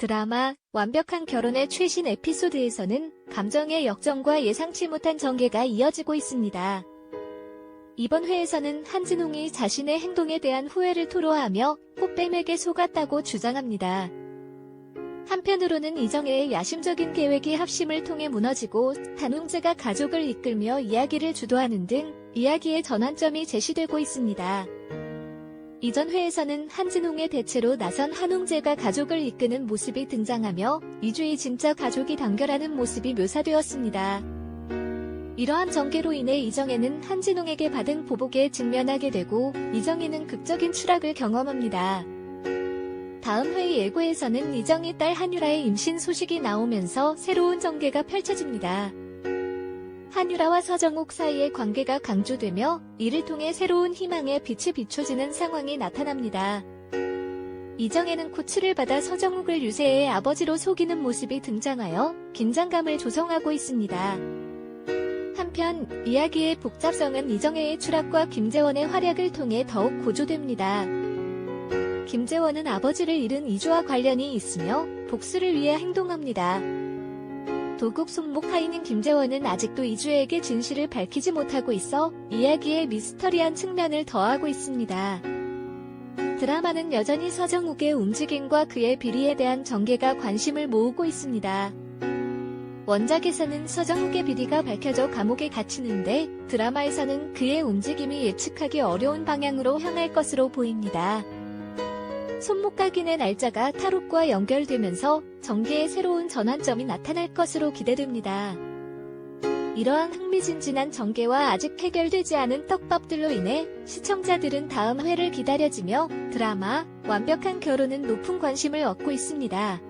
드라마 완벽한 결혼의 최신 에피소드에서는 감정의 역정과 예상치 못한 전개가 이어지고 있습니다. 이번 회에서는 한진홍이 자신의 행동에 대한 후회를 토로하며 꽃뱀에게 속았다고 주장합니다. 한편으로는 이정혜의 야심적인 계획이 합심을 통해 무너지고 단웅재가 가족을 이끌며 이야기를 주도하는 등 이야기의 전환점이 제시되고 있습니다. 이전 회에서는 한진홍의 대체로 나선 한웅재가 가족을 이끄는 모습이 등장하며 이주의 진짜 가족이 단결하는 모습이 묘사되었습니다. 이러한 전개로 인해 이정혜는 한진홍에게 받은 보복에 직면하게 되고 이정희는 극적인 추락을 경험합니다. 다음 회의 예고에서는 이정희 딸 한유라의 임신 소식이 나오면서 새로운 전개가 펼쳐집니다. 한유라와 서정욱 사이의 관계가 강조되며 이를 통해 새로운 희망의 빛이 비춰지는 상황이 나타납니다. 이정혜는 코치를 받아 서정욱을 유세의 아버지로 속이는 모습이 등장하여 긴장감을 조성하고 있습니다. 한편 이야기의 복잡성은 이정혜의 추락과 김재원의 활약을 통해 더욱 고조됩니다. 김재원은 아버지를 잃은 이주와 관련이 있으며 복수를 위해 행동합니다. 도국 손목하인인 김재원은 아직도 이주에게 진실을 밝히지 못하고 있어 이야기의 미스터리한 측면을 더하고 있습니다. 드라마는 여전히 서정욱의 움직임과 그의 비리에 대한 전개가 관심을 모으고 있습니다. 원작에서는 서정욱의 비리가 밝혀져 감옥에 갇히는데 드라마에서는 그의 움직임이 예측하기 어려운 방향으로 향할 것으로 보입니다. 손목각인의 날짜가 타롯과 연결되면서 전개의 새로운 전환점이 나타날 것으로 기대됩니다. 이러한 흥미진진한 전개와 아직 해결되지 않은 떡밥들로 인해 시청자들은 다음 회를 기다려지며 드라마 완벽한 결혼은 높은 관심을 얻고 있습니다.